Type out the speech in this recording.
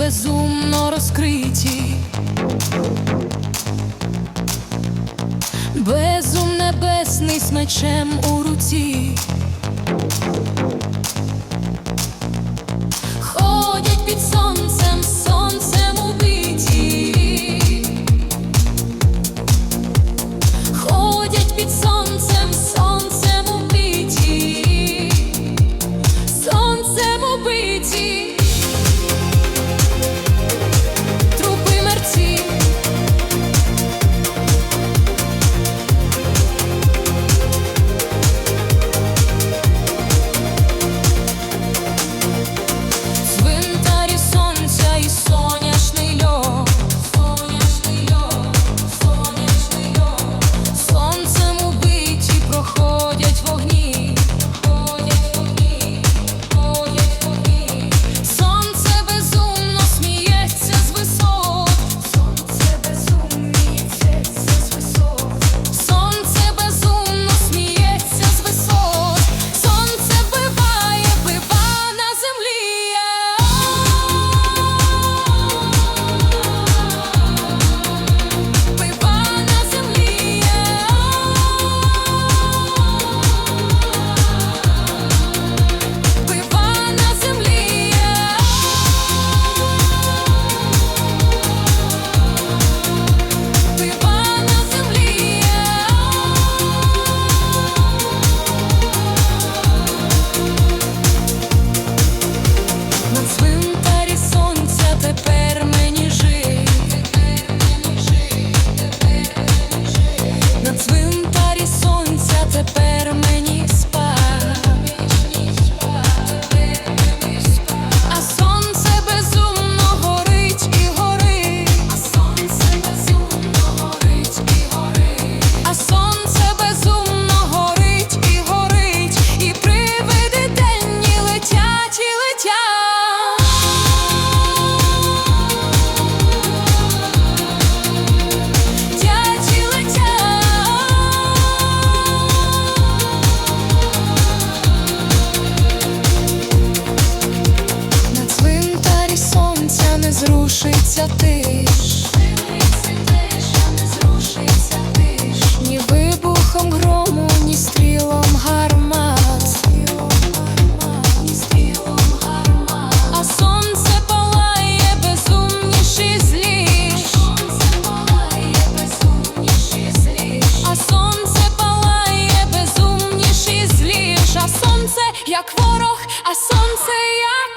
безумно розкриті. Безум небесний з мечем у руці. зрушиться тиш, не зрушиться тиш, ні вибухом грому, ні стрілом гармат, ні стрілом гармат, а сонце палає безумніші зліш. сонце палає безумніші зліш. а сонце палає безумніші зліш. а сонце як ворог, а сонце як.